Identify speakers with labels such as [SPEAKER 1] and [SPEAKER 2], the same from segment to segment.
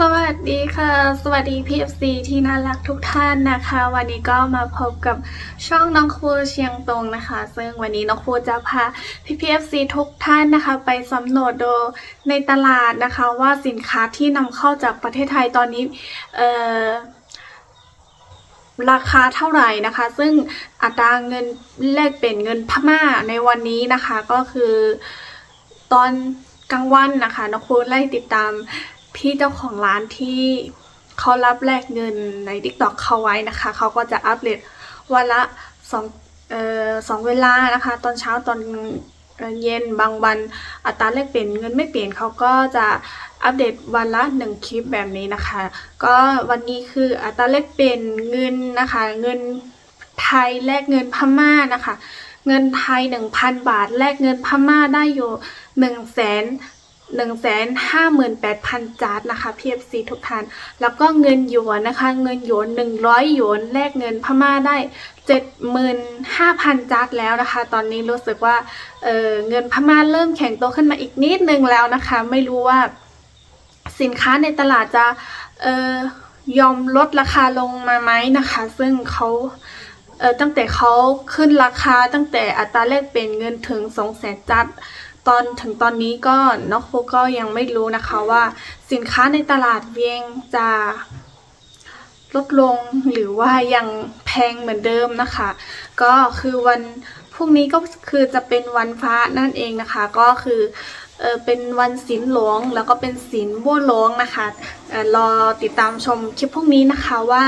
[SPEAKER 1] สวัสดีค่ะ สวัสดี PFC ที่น่ารักทุกท่านนะคะ วันนี้ก็มาพบกับช่องน้องครูเชียงตงนะคะ ซึ่งวันนี้น้องครูจะพา PPFC ทุกท่านนะคะ ไปสำรวจดูในตลาดนะคะว่าสินค้าที่นำเข้าจากประเทศไทยตอนนี้เอ่อราคาเท่าไหร่นะคะ ซึ่งอัตราเงินแลกเปลี่ยนเงินพม่าในวันนี้นะคะก็คือตอนกลางวันนะคะน้องครูไล่ติดตาม พี่เจ้าของร้านที่เขารับแลกเงินใน t ิ k t o k เขาไว้นะคะ เขาก็จะอัปเดตวันละสองเอ่อสองเวลานะคะ ตอนเช้าตอนเย็นบางวันอัตราแลกเปลี่ยนเงินไม่เปลี่ยนเขาก็จะอัปเดตวันละหนึ่งคลิปแบบนี้นะคะ ก็วันนี้คืออัตราแลกเปลี่ยนเงินนะคะ เงินไทยแลกเงินพม่านะคะ เงินไทย 1,000 บาท แลกเงินพม่าได้อยู่1 0 0 0 0 แสนหนึ่งแสนห้าหมื่นแปดพันจาร์ดนะคะ PFC ทุกท่าน แล้วก็เงินหยวนนะคะ เงินหยวนหนึ่งร้อยหยวน แลกเงินพม่าได้เจ็ดหมื่นห้าพันจาร์ดแล้วนะคะ ตอนนี้รู้สึกว่าเเงินพม่าเริ่มแข็งตัวขึ้นมาอีกนิดนึงแล้วนะคะ ไม่รู้ว่าสินค้าในตลาดจะออยอมลดราคาลงมาไหมนะคะ ซึ่งเขาเตั้งแต่เขาขึ้นราคาตั้งแต่อัตราแลกเปลี่ยนเงินถึงสองแสนจัด ตอนถึงตอนนี้ก็น้องโฟก็ยังไม่รู้นะคะว่าสินค้าในตลาดเวียงจะลดลงหรือว่ายังแพงเหมือนเดิมนะคะ ก็คือวันพรุ่งนี้ก็คือจะเป็นวันพระนั่นเองนะคะ ก็คือเออเป็นวันศีลหลวง แล้วก็เป็นศีลบัวหลวงนะคะออรอติดตามชมคลิปพวกนี้นะคะว่า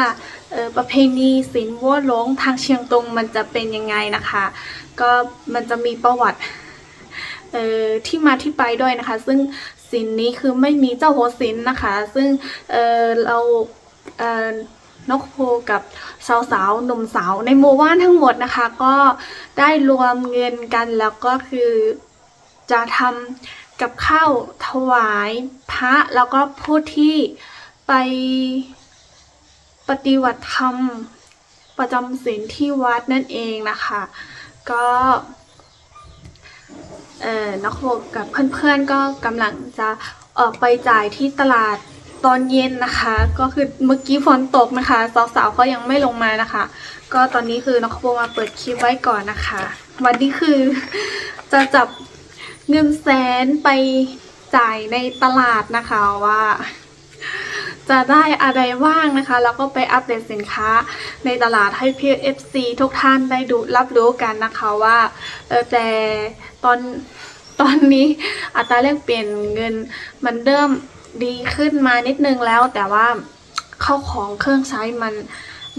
[SPEAKER 1] ออประเพณีศีลบัวหลวงทางเชียงตุงมันจะเป็นยังไงนะคะ ก็มันจะมีประวัติ เอ่อที่มาที่ไปด้วยนะคะ ซึ่งสินนี้คือไม่มีเจ้าโหสินนะคะ ซึ่งเออเราเอ่อนกโพกับสาวสาวๆหนุ่มสาวในหมู่บ้านทั้งหมดนะคะ ก็ได้รวมเงินกันแล้วก็คือจะทำกับข้าวถวายพระแล้วก็ผู้ที่ไปปฏิบัติธรรมประจำศีลที่วัดนั่นเองนะคะ ก็ นักโบกับเพื่อนๆก็กำลังจะออกไปจ่ายที่ตลาดตอนเย็นนะคะ ก็คือเมื่อกี้ฝนตกนะคะสาวๆก็ยังไม่ลงมานะคะ ก็ตอนนี้คือนักโบมาเปิดคลิปไว้ก่อนนะคะ วันนี้คือจะจับเงินแสนไปจ่ายในตลาดนะคะว่าจะได้อะไรบ้างนะคะ แล้วก็ไปอัปเดตสินค้าในตลาดให้ PFC ทุกท่านได้ดูรับรู้กันนะคะว่าเออแต่ ตอนตอนนี้อัตราแลกเปลี่ยนเงินมันเริ่มดีขึ้นมานิดนึงแล้ว แต่ว่าเข้าของเครื่องใช้มัน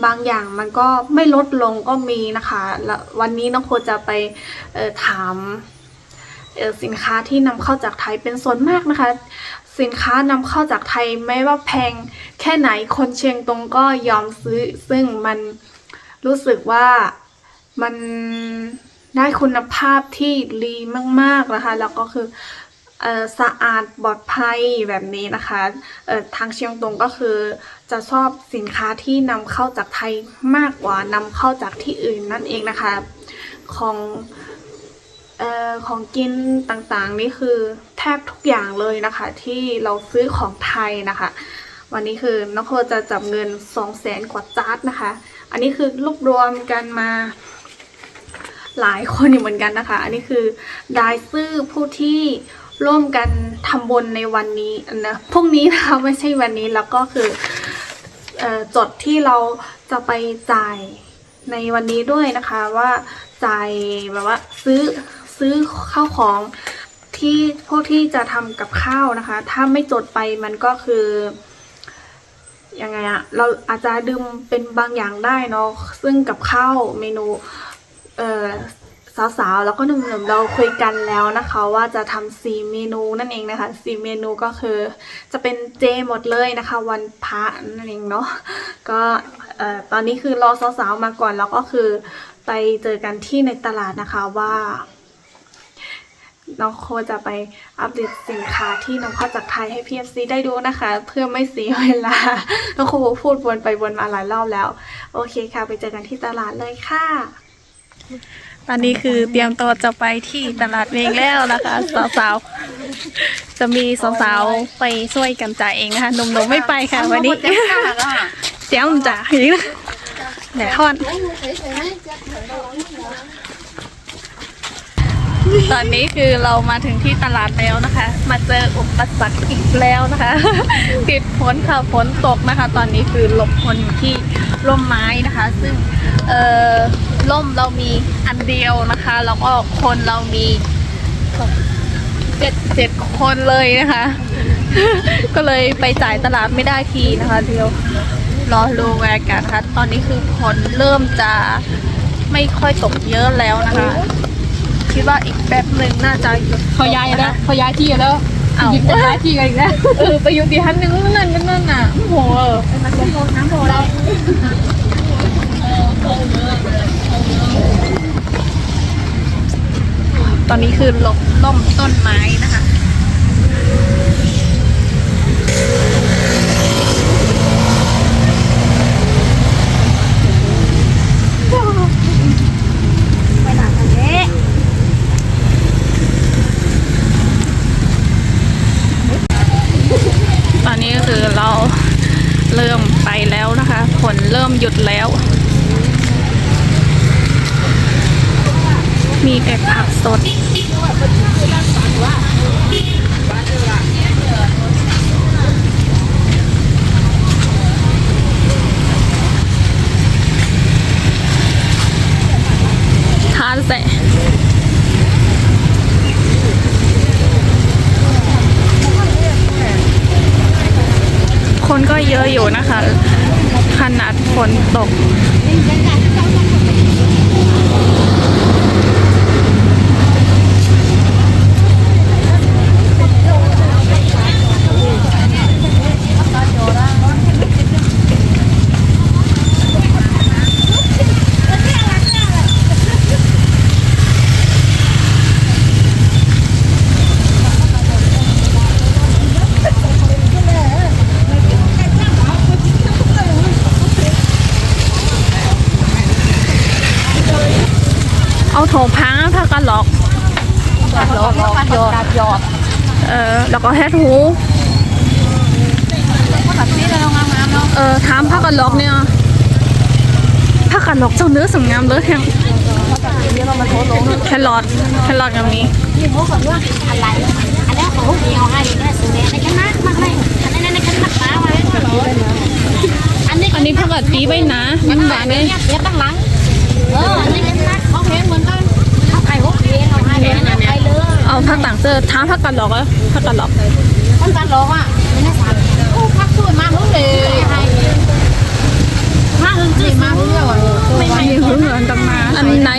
[SPEAKER 1] บางอย่างมันก็ไม่ลดลงก็มีนะคะแล้ววันนี้น้องโคจะไปถามสินค้าที่นำเข้าจากไทยเป็นส่วนมากนะคะ สินค้านำเข้าจากไทยไม่ว่าแพงแค่ไหนคนเชียงตรงก็ยอมซื้อ ซึ่งมันรู้สึกว่ามัน ได้คุณภาพที่ดีมาก ๆ นะคะ แล้วก็คืออสะอาดปลอดภัยแบบนี้นะคะทางเชียงตงก็คือจะชอบสินค้าที่นำเข้าจากไทยมากกว่านำเข้าจากที่อื่นนั่นเองนะคะ ของออของกินต่างๆนี่คือแทบทุกอย่างเลยนะคะ ที่เราซื้อของไทยนะคะ วันนี้คือน้องโคจะจับเงิน2 0 0แสนกว่าจาร์ดนะคะ อันนี้คือรวบรวมกันมา หลายคนอยู่เหมือนกันนะคะ อันนี้คือรายชื่อผู้ที่ร่วมกันทำบุญในวันนี้นะพรุ่งนี้นะคะไม่ใช่วันนี้แล้วก็คือออจดที่เราจะไปจ่ายในวันนี้ด้วยนะคะว่าจ่ายแบบว่าซื้อซื้อข้าวของที่พวกที่จะทำกับข้าวนะคะ ถ้าไม่จดไปมันก็คือยังไงอะเราอาจจะดื่มเป็นบางอย่างได้เนาะซึ่งกับข้าวเมนู เอ่อสาวๆ แล้วก็หนุ่มๆ เราคุยกันแล้วนะคะว่าจะทำสีเมนูนั่นเองนะคะสีเมนูก็คือจะเป็นเจหมดเลยนะคะ วันพระนั่นเองเนาะก็เออตอนนี้คือรอสาวๆ มาก่อนแล้วก็คือไปเจอกันที่ในตลาดนะคะว่า น้องโคจะไปอัปเดตสินค้าที่นำเข้าจากไทยให้ PFC ได้ดูนะคะ เพื่อไม่เสียเวลา น้องโคพูดวนไปวนมาหลายรอบแล้ว โอเคค่ะ ไปเจอกันที่ตลาดเลยค่ะ ตอนนี้คือเตรียมตัวจะไปที่ตลาดเองแล้วนะคะสาวๆ จะมีสาวๆไปช่วยกันจ่ายเองนะคะหนุ่มๆไม่ไปค่ะวันนี้เจ้าจ่าอีกนะแหนทอนตอนนี้คือเรามาถึงที่ตลาดแล้วนะคะ มาเจออุปสรรคอีกแล้วนะคะ ติดฝนค่ะฝนตกนะคะ ตอนนี้คือหลบฝนอยู่ที่ร่มไม้นะคะ ซึ่งเอ่อ ร่มเรามีอันเดียวนะคะ แล้วก็คนเรามีเจ็ดเจ็ดคนเลยนะคะ ก็เลยไปจ่ายตลาดไม่ได้ทีนะคะ เดียวรอดูแวร์กันนะคะตอนนี้คือฝนเริ่มจะไม่ค่อยตกเยอะแล้วนะคะ คิดว่าอีกแป๊บหนึ่งน่าจะหยุด
[SPEAKER 2] เขาย้ายแล้วเขาย้ายที่แล้ว
[SPEAKER 1] เอา
[SPEAKER 2] หยิบจะย้ายที่กันอีกแล้ว
[SPEAKER 1] เออไปอยู่ที่ฮันนึงนั่นกันนั่นน่ะโอ้โห
[SPEAKER 2] น้ำโพเรา
[SPEAKER 1] ตอนนี้คือลบล่มต้นไม้นะคะ
[SPEAKER 2] ไปหลังกันเจ๊
[SPEAKER 1] ตอนนี้คือเราเริ่มไปแล้วนะคะฝนเริ่มหยุดแล้ว มีแต่ผักสด ทานเสร็จคนก็เยอะอยู่นะคะ ขนาดฝนตก เอาโถพังถ้ากันหลอก
[SPEAKER 2] หยอดหยอดหยอด
[SPEAKER 1] เออ แล้วก็แฮทหู
[SPEAKER 2] เอ
[SPEAKER 1] อถามผ้ากันหลอกเนี่ยผ้ากันหลอกเจ้าเนื้อสวยงามเลยแฮง
[SPEAKER 2] นี่เรามาโทษลง
[SPEAKER 1] แครอทแครอทอย่างนี้
[SPEAKER 3] นี่เขาบอกว่าอะไรอันนี้อันนี้ในกันมากมาไว้อันนี้
[SPEAKER 1] อันนี้ผักกาดปีใบนะมันหวานเลย
[SPEAKER 3] เยเสียตั้งหลังเอออันนี้กันมากเขาเพลงเหมือนกันเขาไก่หกเพลงเขาให้เลยนะ เอา
[SPEAKER 1] ผักต่างเจอท้าผักกันหรอกอะผ้ากันหรอก
[SPEAKER 3] ต้องการร้อกอะไม่น่าสั่นโอ้พักสวยมากเลยให้มาหึงจีมาหึงเลยว่ะไม่ให้
[SPEAKER 1] มีหึงเหมือนกันมา อันไหน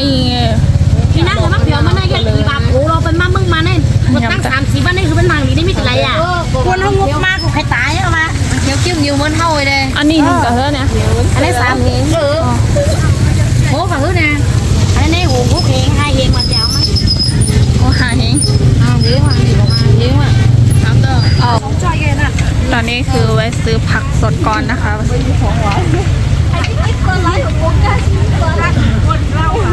[SPEAKER 3] พี่นั่งกับมักเดียวมันได้ยัดกี่บาทโอ้เราเป็นมามึงมาเนี่ยมันตั้งสามสี่วันนี่คือเป็นมังนี่ได้ไม่เป็นไรอะคนเขางกมากกูใครตายเอามาเขียวจิ้มอยู่เหมือนเท่าเลย
[SPEAKER 1] อันนี้หนึ่งกับเธอเนี่ย
[SPEAKER 3] อันนี้สามเหงเออโหฝั่งนู้นนะอันนี้หูหูเหง hai heng mà chào mà
[SPEAKER 1] โอ้หาเอง
[SPEAKER 3] à ghế mà gì mà ghế mà
[SPEAKER 1] เอา
[SPEAKER 3] không cho cái này
[SPEAKER 1] ตอนนี้คือไว้ซื้อผักสดก่อนนะคะ
[SPEAKER 3] con lấy một con cá con rau à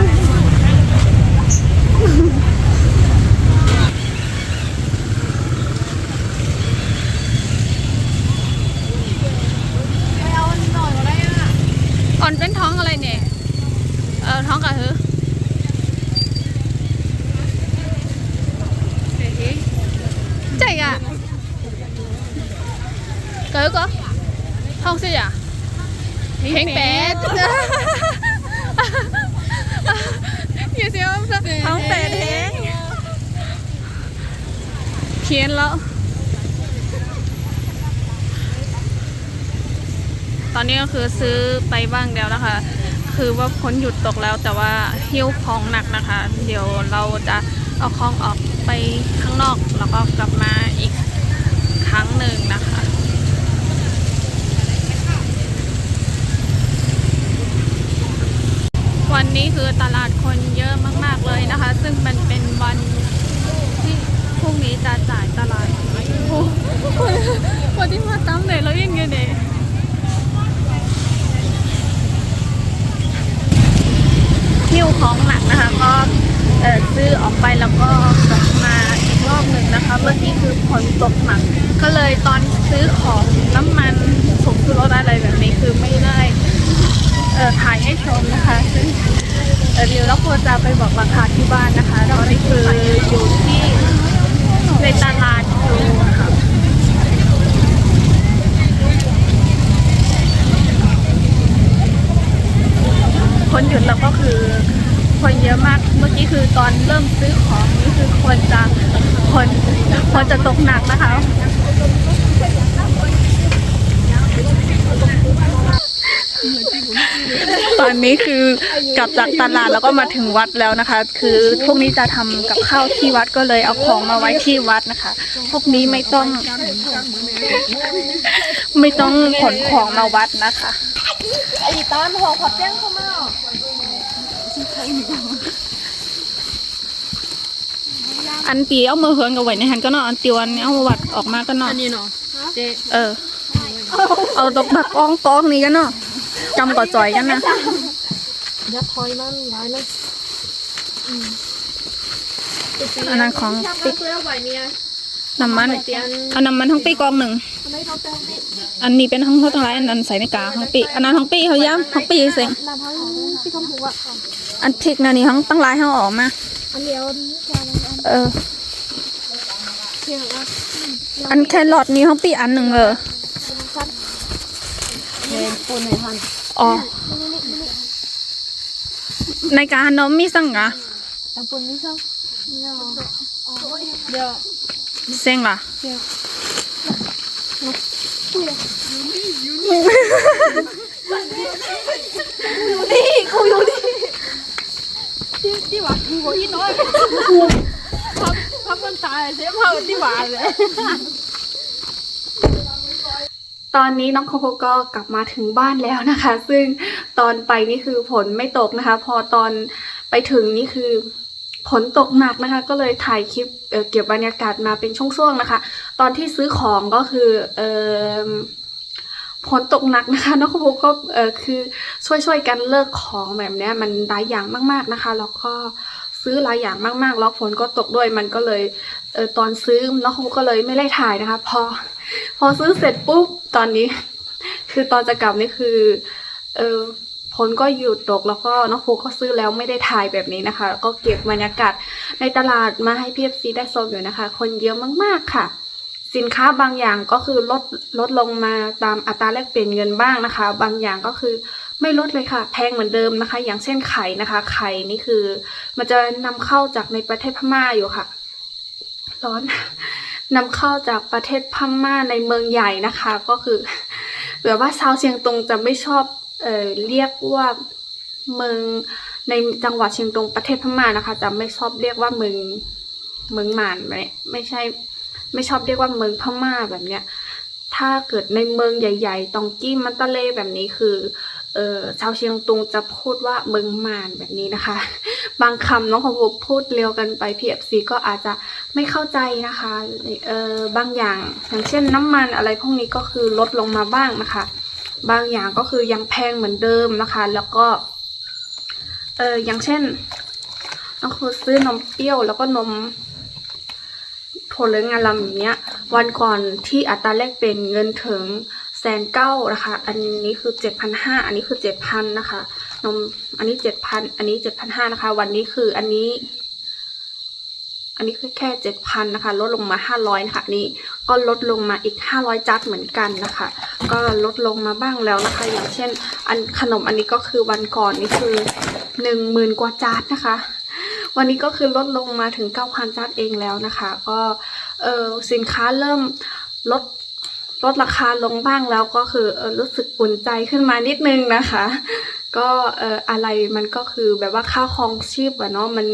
[SPEAKER 1] อ่อนเป็นท้องอะไรเนี่ย เออท้องกับเธอใจอะเกิดก็ท้องสิอะเพลงเป็ดอย่าเสียท้องเป็ดเอง เพี้ยนแล้ว ตอนนี้ก็คือซื้อไปบ้างแล้วนะคะ คือว่าพ้นหยุดตกแล้วแต่ว่าหิ้วของหนักนะคะ เดี๋ยวเราจะเอาของออกไปข้างนอกแล้วก็กลับมาอีกครั้งหนึ่งนะคะวันนี้คือตลาดคนเยอะมาก ๆ เลยนะคะ ซึ่งมันเป็นวัน รุ่งนี้จะจ่ายตลาดโอ้โหวันที่มาตั้มเลยแล้วยังไงเนี่ยหิ้วของหนักนะคะก็ซื้อออกไปแล้วก็กลับมาอีกรอบหนึ่งนะคะ เมื่อกี้คือฝนตกหนัก ก็เลยตอนซื้อของน้ำมันผงชูรสอะไรแบบนี้คือไม่ได้เอ่อถ่ายให้ชมนะคะซึ่งเอ่อเดี๋ยวเราควรจะไปบอกราคาที่บ้านนะคะตอนนี้คืออยู่ที่ ในตลาดคนหยุดแล้วก็คือคนเยอะมาก เมื่อกี้คือตอนเริ่มซื้อของนี่คือคนจะคนคนจะตกหนักนะคะ ตอนนี้คือกลับจากตลาดแล้วก็มาถึงวัดแล้วนะคะ คือพวกนี้จะทำกับข้าวที่วัดก็เลยเอาของมาไว้ที่วัดนะคะ พวกนี้ไม่ต้อง ไม่ต้องขนของมาวัดนะคะอันตีเอามือเฮือนกับไว้ในหันก็เนาะอันตีวันเอามาวัดออกมาก็เนาะ
[SPEAKER 2] อันนี้เนาะเจ๊
[SPEAKER 1] เออ เอาตกบักกองกองนี้กันเนาะ จำก่อจอยกันนะ
[SPEAKER 2] ยัดถอยมันหลายเลย
[SPEAKER 1] อันนั้นของปิ๊ก
[SPEAKER 2] เพื่อไหวเนี่ย
[SPEAKER 1] น้ำมัน
[SPEAKER 2] เตียน
[SPEAKER 1] เอาน้ำมันทั้งปีกองหนึ่ง
[SPEAKER 2] ไม่เขาเติมดิ
[SPEAKER 1] อันนี้เป็นทั้งเขาทั้งหลายอันนั้นใส่ในกาทั้งปี อันนั้นทั้งปีเขาย้ำทั้งปีเสียง
[SPEAKER 2] น้ำทั้งที่คำพูดอะ
[SPEAKER 1] อันพริกนะนี่ทั้งตั้งหลายเขาออกมา
[SPEAKER 2] อันเดียวนี่แค่นั้น
[SPEAKER 1] เออ
[SPEAKER 2] เพียงว่า
[SPEAKER 1] อันแครอทนี่ทั้งปีอันหนึ่งเออ
[SPEAKER 2] เห็นปูนในหัน
[SPEAKER 1] อ๋อ ในการเนาะมีสั่งกะ
[SPEAKER 2] แต่ปูนนี่ชอบเดี๋ยว
[SPEAKER 1] เสียงล่ะ
[SPEAKER 2] นี่กูอยู่นี่ที่ที่หวานกูกับอีน้อยพับพับมันตายเสียเผาที่หวานเลย
[SPEAKER 1] ตอนนี้น้องโคโคก็กลับมาถึงบ้านแล้วนะคะ ซึ่งตอนไปนี่คือฝนไม่ตกนะคะ พอตอนไปถึงนี่คือฝนตกหนักนะคะ ก็เลยถ่ายคลิปเอ่อเก็บบรรยากาศมาเป็นช่วงๆนะคะ ตอนที่ซื้อของก็คือเออฝนตกหนักนะคะน้องโคโคก็เออคือช่วยๆกันเลิกของแบบนี้มันหลายอย่างมากๆนะคะ แล้วก็ซื้อหลายอย่างมากๆ แล้วฝนก็ตกด้วยมันก็เลยเออตอนซื้อน้องโคโคก็เลยไม่ได้ถ่ายนะคะ พอ พอซื้อเสร็จปุ๊บตอนนี้ คือตอนจะกลับนี่คือ เออผลก็หยุดตกแล้วก็น้องครูก็ซื้อแล้วไม่ได้ถ่ายแบบนี้นะคะ ก็เก็บบรรยากาศในตลาดมาให้พีเอฟซีได้ชมอยู่นะคะ คนเยอะมากๆค่ะ สินค้าบางอย่างก็คือลดลดลงมาตามอัตราแลกเปลี่ยนเงินบ้างนะคะ บางอย่างก็คือไม่ลดเลยค่ะ แพงเหมือนเดิมนะคะ อย่างเช่นไข่นะคะ ไข่นี่คือ มันจะนำเข้าจากในประเทศพม่าอยู่ค่ะ ร้อน นำเข้าจากประเทศพม่าในเมืองใหญ่นะคะ ก็คือแบบว่าชาวเชียงตุงจะไม่ชอบเอ่อเรียกว่าเมืองในจังหวัดเชียงตุงประเทศพม่านะคะ จะไม่ชอบเรียกว่าเมืองเมืองหมานไม่ไม่ใช่ไม่ชอบเรียกว่าเมืองพม่าแบบเนี้ยถ้าเกิดในเมืองใหญ่ ๆ ตองกี้มันตะเลแบบนี้คือ เออชาวเชียงตุงจะพูดว่าเมืองมานแบบนี้นะคะ บางคำน้องของผมพูดเร็วกันไป PFC ก็อาจจะไม่เข้าใจนะคะเออบางอย่างอย่างเช่นน้ำมันอะไรพวกนี้ก็คือลดลงมาบ้างนะคะ บางอย่างก็คือยังแพงเหมือนเดิมนะคะ แล้วก็เอออย่างเช่นน้องครูซื้อนมเปรี้ยวแล้วก็นมถั่วเหลืองงาลำอย่างเงี้ยวันก่อนที่อัตราแลกเปลี่ยนเงินถึง นเก้านะคะ อันนี้คือเจ็ดพันห้าอันนี้คือเจ็ดพันนะคะ นม อันนี้เจ็ดพันอันนี้เจ็ดพันห้านะคะ วันนี้คืออันนี้ อันนี้คือแค่เจ็ดพันนะคะ ลดลงมาห้าร้อยนะคะนี้ก็ลดลงมาอีกห้าร้อยจัดเหมือนกันนะคะ ก็ลดลงมาบ้างแล้วนะคะ อย่างเช่น อันขนมอันนี้ก็คือวันก่อนนี่คือหนึ่งหมื่นกว่าจานนะคะ วันนี้ก็คือลดลงมาถึงเก้าพันจานเองแล้วนะคะ ก็เออสินค้าเริ่มลด ลดราคาลงบ้างแล้วก็คือเออรู้สึกอุ่นใจขึ้นมานิดนึงนะคะ ก็เอออะไรมันก็คือแบบว่าค่าครองชีพอะเนาะมัน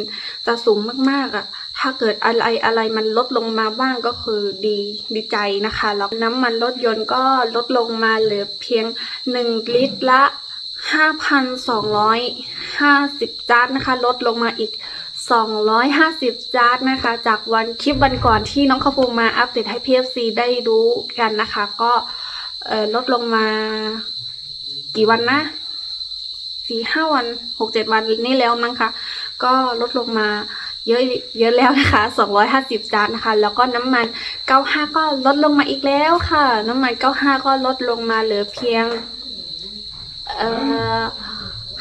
[SPEAKER 1] จะสูงมากๆอะถ้าเกิดอะไรอะไรมันลดลงมาบ้างก็คือดีดีใจนะคะแล้วน้ำมันรถยนต์ก็ลดลงมาเหลือเพียงหนึ่งลิตรละห้าพันสองร้อยห้าสิบจานนะคะ ลดลงมาอีก 250 จาร์ดนะคะ จากวันคลิปวันก่อนที่น้องข้าวฟูมาอัปเดตให้ PFC ได้รู้กันนะคะ ก็ลดลงมากี่วันนะสี่ห้าวันหกเจ็ดวันนี่แล้วมั้งคะก็ลดลงมาเยอะเยอะแล้วนะคะ250จานนะคะ แล้วก็น้ำมัน95ก็ลดลงมาอีกแล้วค่ะ น้ำมัน95ก็ลดลงมาเหลือเพียง เอ่อ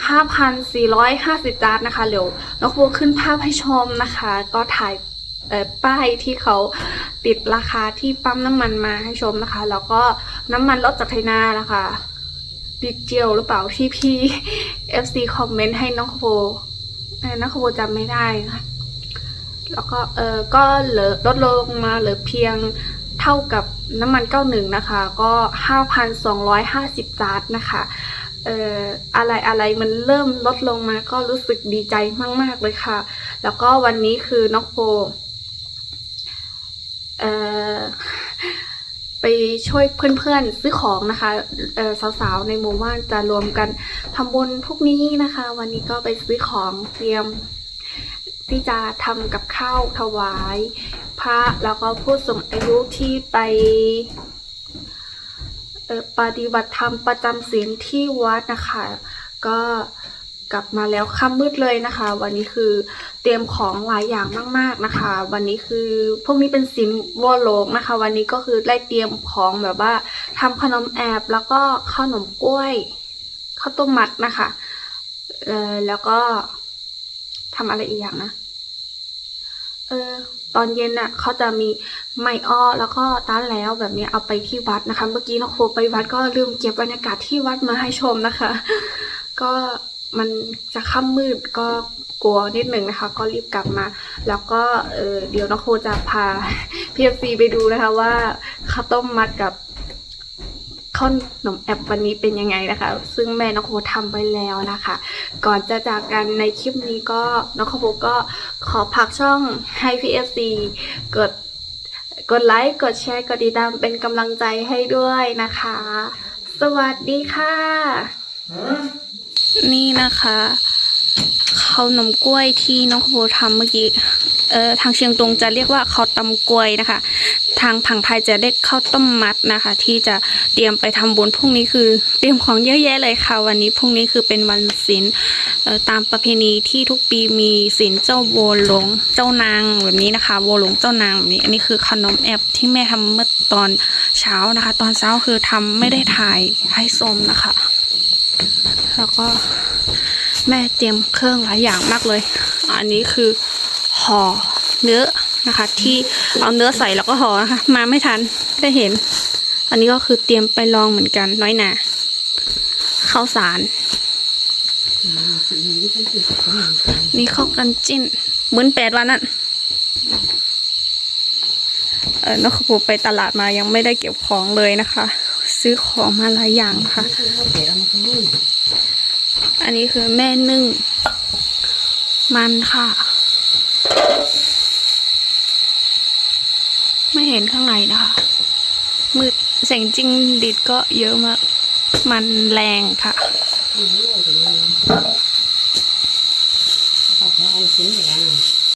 [SPEAKER 1] 5,450 จานนะคะเดี๋ยวน้องโบขึ้นภาพให้ชมนะคะ ก็ถ่ายป้ายที่เขาติดราคาที่ปั๊มน้ำมันมาให้ชมนะคะ แล้วก็น้ำมันลดจากไทยนานะคะดิเจลหรือเปล่าที่พี่ FC คอมเมนต์ให้น้องโบเอ่อน้องโบจำไม่ได้นะคะแล้วก็เออก็เหลือลดลงมาเหลือเพียงเท่ากับน้ำมัน 91 นะคะ ก็ 5,250 จานนะคะ เอ่ออะไรอะไรมันเริ่มลดลงมาก็รู้สึกดีใจมาก ๆ เลยค่ะ แล้วก็วันนี้คือน้องโฟเอ่อไปช่วยเพื่อนๆซื้อของนะคะสาวๆในหมู่บ้านจะรวมกันทำบุญพวกนี้นะคะ วันนี้ก็ไปซื้อของเตรียม ที่จะทำกับข้าวถวาย พระแล้วก็ผู้สูงอายุที่ไป ปฏิบัติธรรมประจำศีลที่วัดนะคะ ก็กลับมาแล้วค่ำมืดเลยนะคะ วันนี้คือเตรียมของหลายอย่างมาก ๆนะคะ วันนี้คือพวกนี้เป็นศีลวอโลกนะคะ วันนี้ก็คือได้เตรียมของแบบว่าทำขนมแอบแล้วก็ขนมกล้วยข้าวต้มมัดนะคะเออแล้วก็ทำอะไรอีกอย่างนะเออ ตอนเย็นน่ะเขาจะมีไม้อ้อแล้วก็ต้านแล้วแบบนี้เอาไปที่วัดนะคะ เมื่อกี้น้องโคไปวัดก็ลืมเก็บบรรยากาศที่วัดมาให้ชมนะคะ ก็มันจะค่ำมืดก็กลัวนิดหนึ่งนะคะ ก็รีบกลับมา แล้วก็เออเดี๋ยวน้องโคจะพาพีเอฟซีไปดูนะคะว่าข้าวต้มมัดกับ ข้าวหนมแอบวันนี้เป็นยังไงนะคะ ซึ่งแม่น้องโคทำไปแล้วนะคะ ก่อนจะจากกันในคลิปนี้ก็น้องโคก็ขอพักช่องให้ PFC กดกดไลค์ กดแชร์ กดติดตามเป็นกำลังใจให้ด้วยนะคะ สวัสดีค่ะ นี่นะคะ ข้าวนมกล้วยที่น้องขโบทำเมื่อกี้เอ่อทางเชียงตุงจะเรียกว่าข้าวตำกล้วยนะคะ ทางผังไทยจะเรียกข้าวต้มมัดนะคะ ที่จะเตรียมไปทำบุญพรุ่งนี้คือ เตรียมของเยอะแยะเลยค่ะ วันนี้พรุ่งนี้คือเป็นวันศีลเอ่อตามประเพณีที่ทุกปีมีศีลเจ้าโวหลงเจ้านางแบบนี้นะคะโวหลงเจ้านางแบบนี้อันนี้คือขนมแอบที่แม่ทำเมื่อตอนเช้านะคะ ตอนเช้าคือทำไม่ได้ถ่ายให้ชมนะคะ แล้วก็ แม่เตรียมเครื่องหลายอย่างมากเลย อันนี้คือห่อเนื้อนะคะ ที่เอาเนื้อใส่แล้วก็ห่อนะคะ มาไม่ทันได้เห็น อันนี้ก็คือเตรียมไปลองเหมือนกันน้อยหนาข้าวสาร นี่ข้าวกันจิ้นเหมือนแปดวันนั่นเออนกขบูไปตลาดมายังไม่ได้เก็บของเลยนะคะ ซื้อของมาหลายอย่างค่ะ อันนี้คือแม่นึ่ง มันค่ะ ไม่เห็นข้างในนะคะ มืดแสงจริงดิดก็เยอะมาก มันแรงค่ะ
[SPEAKER 3] เอาไปเอาชิ้นอย่างนั้